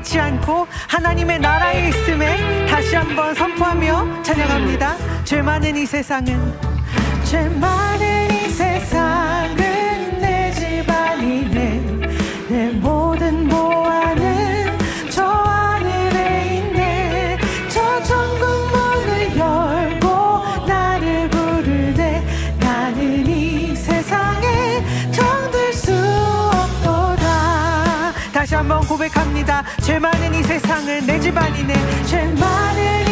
잃지 않고 하나님의 나라에 있음에 다시 한번 선포하며 찬양합니다. 죄 많은 이 세상은 죄 많은 죄 많은 이 세상을 내 집안이네 죄 많은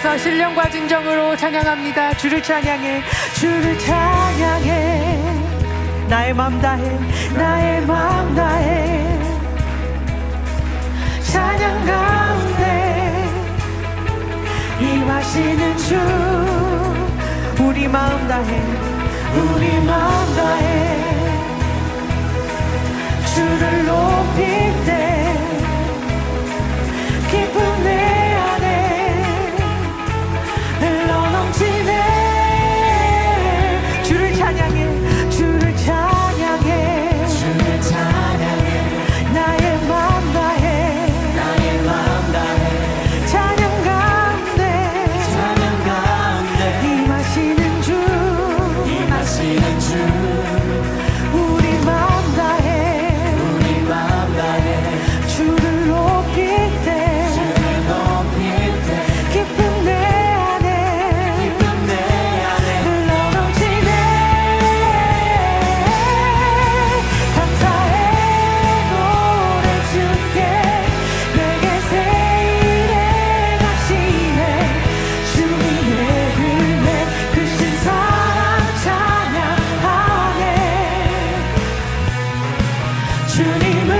계속해서 신령과 진정으로 찬양합니다. 주를 찬양해, 주를 찬양해. 나의 맘 다해, 나의 맘 다해. 찬양 가운데 임하시는 주, 우리 마음 다해, 우리 마음 다해. 주를 높일 때 기쁨 내 anime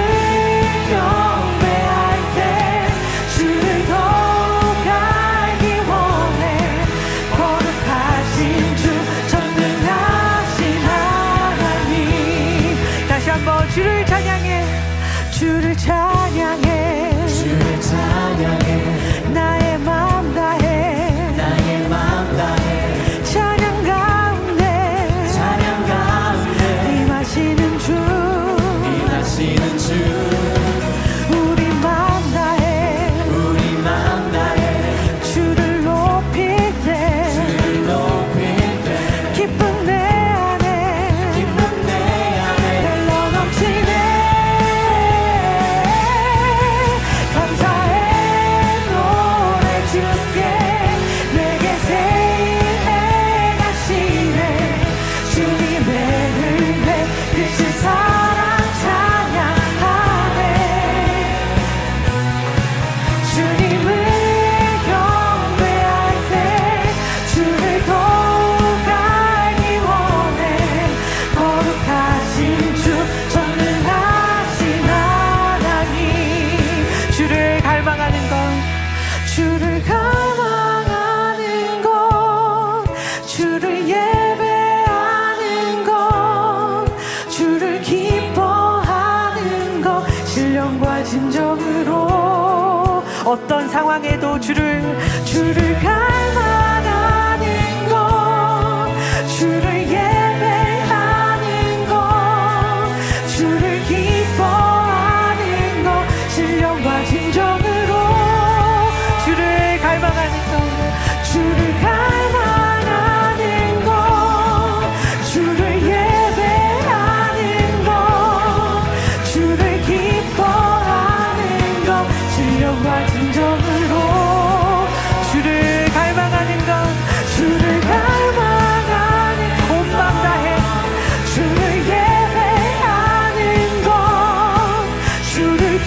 어떤 상황에도 주를 주를 갈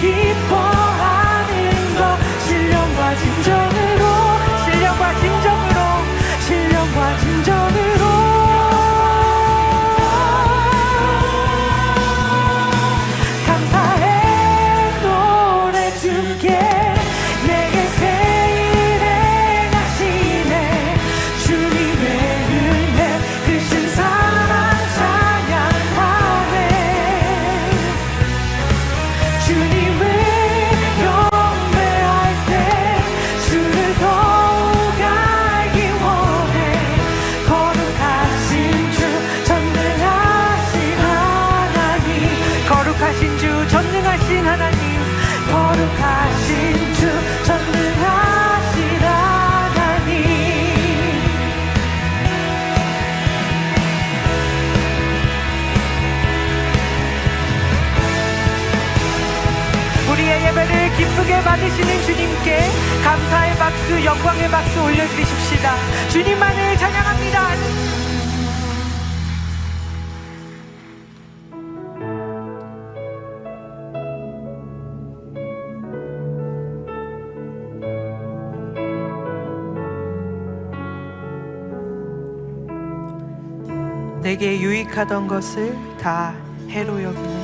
주를 기쁘게 받으시는 주님께 감사의 박수, 영광의 박수 올려드리십시다. 주님만을 찬양합니다. 내게 유익하던 것을 다 해로 여기네.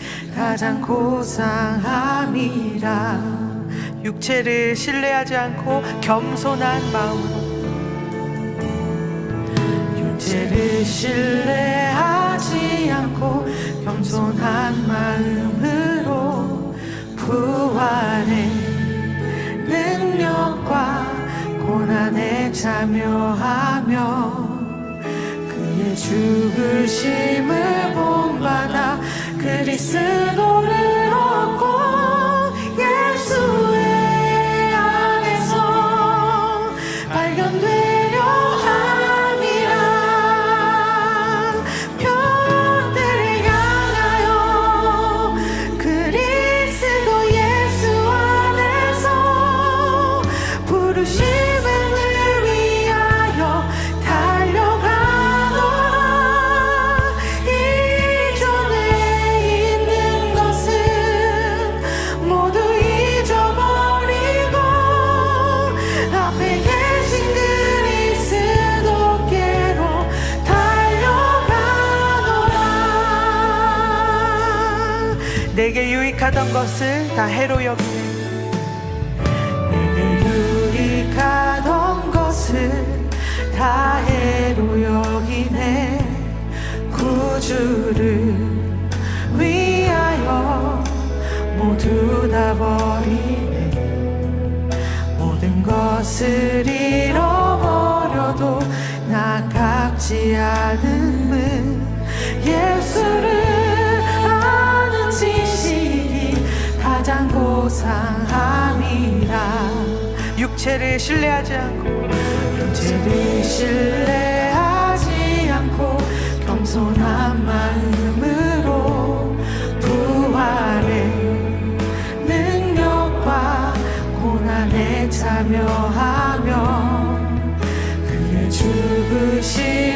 가장 고상함이라. 육체를 신뢰하지 않고 겸손한 마음으로 육체를 신뢰하지 않고 겸손한 마음으로 부활의 능력과 고난에 참여하며 그의 죽으심을 본받아 그리스도를 내게 유익하던 것을 다 해로 여기네. 내게 유익하던 것을 다 해로 여기네. 구주를 위하여 모두 다 버리네. 모든 것을 잃어버려도 나 갚지 않음은 예수를 소상함이라. 육체를 신뢰하지 않고 육체를 신뢰하지 않고 겸손한 마음으로 부활의 능력과 고난에 참여하며 그의 죽으신